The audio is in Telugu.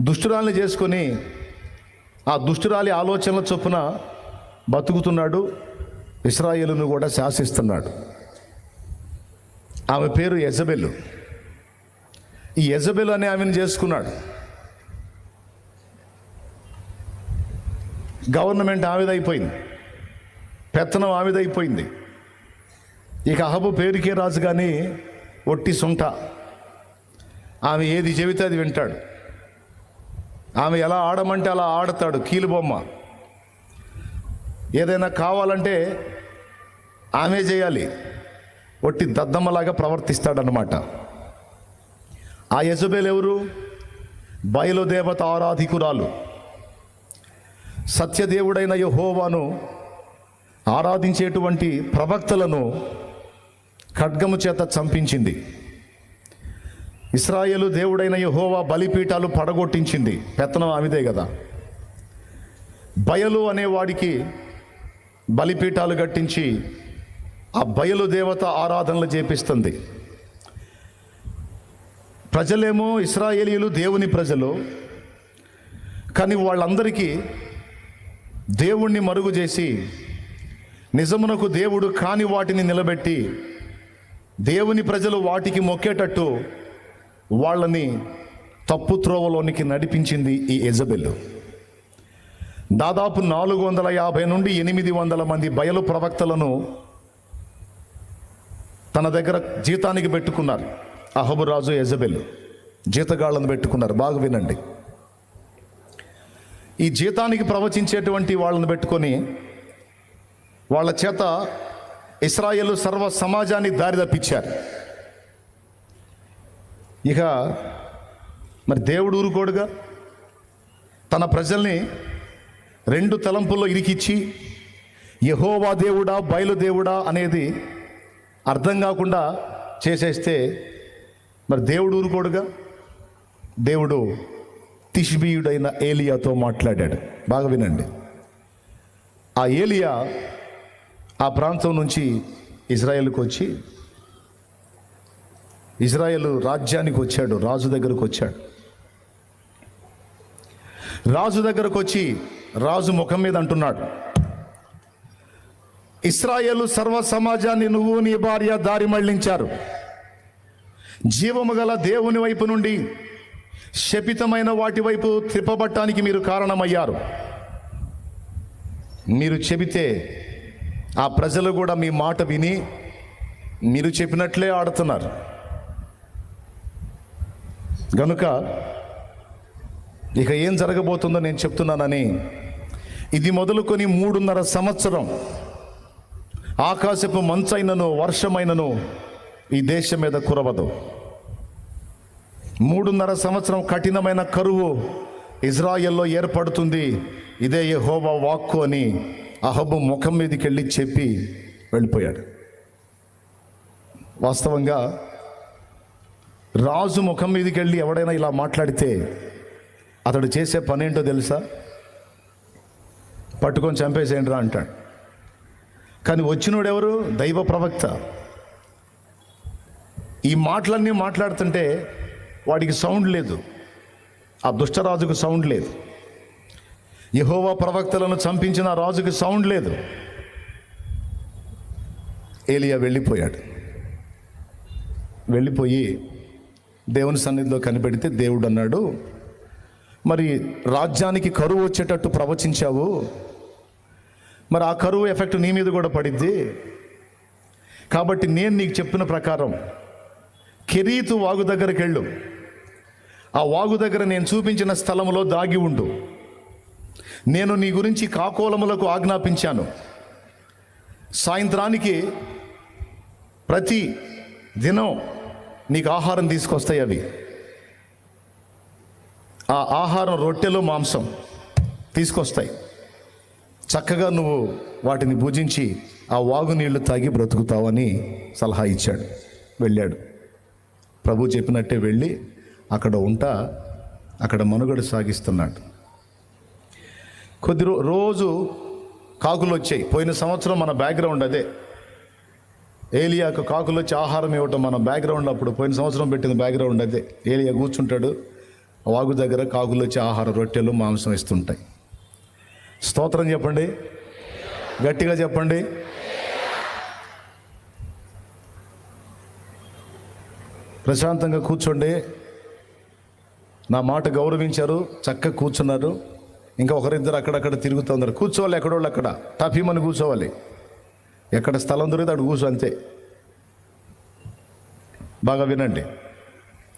దుష్టురాల్ని చేసుకొని ఆ దుష్టురాలి ఆలోచనల చొప్పున బతుకుతున్నాడు ఇస్రాయేలును కూడా శాసిస్తున్నాడు. ఆమె పేరు యజబెలు. ఈ యజబెలు అనే ఆమెను చేసుకున్నాడు. గవర్నమెంట్ ఆవిదైపోయింది పెత్తనం ఆమెదైపోయింది ఇక అహబు పేరుకే రాజు కానీ ఒట్టి సుంట. ఆమె ఏది చెబితే అది వింటాడు. ఆమె ఎలా ఆడమంటే అలా ఆడతాడు కీలుబొమ్మ. ఏదైనా కావాలంటే ఆమె చేయాలి. ఒట్టి దద్దమ్మలాగా ప్రవర్తిస్తాడనమాట ఆ యజబేల్ ఎవరు? బయలుదేవత ఆరాధికురాలు. సత్యదేవుడైన యహోవాను ఆరాధించేటువంటి ప్రవక్తలను ఖడ్గము చేత చంపించింది. ఇస్రాయేలు దేవుడైన యహోవా బలిపీఠాలు పడగొట్టించింది. పెత్తనం ఆమెదే కదా. బయలు అనేవాడికి బలిపీఠాలు కట్టించి ఆ బయలు దేవత ఆరాధనలు చేపిస్తుంది. ప్రజలేమో ఇస్రాయేలీలు దేవుని ప్రజలు కానీ వాళ్ళందరికీ దేవుణ్ణి మరుగు చేసి నిజమునకు దేవుడు కాని వాటిని నిలబెట్టి దేవుని ప్రజలు వాటికి మొక్కేటట్టు వాళ్ళని తప్పు త్రోవలోనికి నడిపించింది ఈ ఎజబెల్ దాదాపు నాలుగు వందల యాభై నుండి ఎనిమిది వందల మంది బయలు ప్రవక్తలను తన దగ్గర జీతానికి పెట్టుకున్నారు. అహబురాజు ఎజబెల్ జీతగాళ్ళను పెట్టుకున్నారు. బాగా వినండి. ఈ జీతానికి ప్రవచించేటువంటి వాళ్ళని పెట్టుకొని వాళ్ళ చేత ఇస్రాయేల్ సర్వ సమాజాన్ని దారి తప్పించారు. ఇక మరి దేవుడు ఊరుకోడుగా? తన ప్రజల్ని రెండు తలంపుల్లో ఇరికిచ్చి యహోవా దేవుడా బయలుదేవుడా అనేది అర్థం కాకుండా చేసేస్తే మరి దేవుడు ఊరుకోడుగా? దేవుడు తిష్బీయుడైన ఏలియాతో మాట్లాడాడు. బాగా వినండి. ఆ ఏలియా ఆ ప్రాంతం నుంచి ఇజ్రాయెల్కి వచ్చి ఇజ్రాయెల్ రాజ్యానికి వచ్చాడు రాజు దగ్గరకు వచ్చాడు. రాజు దగ్గరకు వచ్చి రాజు ముఖం మీద అంటున్నాడు ఇస్రాయేలు సర్వ సమాజాన్ని నువ్వు నీ భార్య దారి మళ్ళించారు. జీవము గల దేవుని వైపు నుండి శపితమైన వాటి వైపు త్రిప్పబట్టానికి మీరు కారణమయ్యారు. మీరు చెబితే ఆ ప్రజలు కూడా మీ మాట విని మీరు చెప్పినట్లే ఆడుతున్నారు. గనుక ఇక ఏం జరగబోతుందో నేను చెప్తున్నానని ఇది మొదలుకొని మూడున్నర సంవత్సరం ఆకాశపు మంచైనను వర్షమైనను ఈ దేశం మీద కురవదు. మూడున్నర సంవత్సరం కఠినమైన కరువు ఇజ్రాయెల్లో ఏర్పడుతుంది. ఇదే యహోవా వాక్కు అని అహబు ముఖం మీదకి వెళ్ళి చెప్పి వెళ్ళిపోయాడు. వాస్తవంగా రాజు ముఖం మీదకి వెళ్ళి ఎవడైనా ఇలా మాట్లాడితే అతడు చేసే పని ఏంటో తెలుసా? పట్టుకొని చంపేసేయండి రా అంటాడు. కానీ వచ్చినోడు ఎవరు దైవ ప్రవక్త. ఈ మాటలన్నీ మాట్లాడుతుంటే వాడికి సౌండ్ లేదు. ఆ దుష్టరాజుకు సౌండ్ లేదు. యహోవా ప్రవక్తలను చంపించిన రాజుకి సౌండ్ లేదు. ఏలియా వెళ్ళిపోయాడు. వెళ్ళిపోయి దేవుని సన్నిధిలో కనిపెడితే దేవుడు అన్నాడు మరి రాజ్యానికి కరువు వచ్చేటట్టు ప్రవచించావు? మరి ఆ కరువు ఎఫెక్ట్ నీ మీద కూడా పడిద్ది? కాబట్టి నేను నీకు చెప్పిన ప్రకారం కెరీతు వాగు దగ్గరికి వెళ్ళు. ఆ వాగు దగ్గర నేను చూపించిన స్థలంలో దాగి ఉండు. నేను నీ గురించి కాకోలములకు ఆజ్ఞాపించాను. సాయంత్రానికి ప్రతి దినం నీకు ఆహారం తీసుకొస్తాయి అవి. ఆ ఆహారం రొట్టెలు మాంసం తీసుకొస్తాయి. చక్కగా నువ్వు వాటిని భుజించి ఆ వాగు నీళ్ళు తాగి బ్రతుకుతావని సలహా ఇచ్చాడు. వెళ్ళాడు. ప్రభు చెప్పినట్టే వెళ్ళి అక్కడ ఉంటా అక్కడ మనుగడ సాగిస్తున్నాడు. కొద్ది రోజు కాకులు వచ్చాయి పోయిన సంవత్సరం మన బ్యాక్గ్రౌండ్ అదే. ఏలియాకు కాకులు వచ్చి ఆహారం ఇవ్వటం మన బ్యాక్గ్రౌండ్ అప్పుడు పోయిన సంవత్సరం పెట్టిన బ్యాక్గ్రౌండ్ అదే. ఏలియా కూర్చుంటాడు వాగు దగ్గర కాకులు వచ్చి ఆహారం రొట్టెలు మాంసం ఇస్తుంటాయి. స్తోత్రం చెప్పండి. గట్టిగా చెప్పండి. ప్రశాంతంగా కూర్చోండి. నా మాట గౌరవించారు చక్కగా కూర్చున్నారు. ఇంకా ఒకరిద్దరు అక్కడక్కడ తిరుగుతున్నారు కూర్చోవాలి ఎక్కడోళ్ళు అక్కడ. టఫీమని కూర్చోవాలి. ఎక్కడ స్థలం దొరికితే అక్కడ కూర్చో అంతే. బాగా వినండి.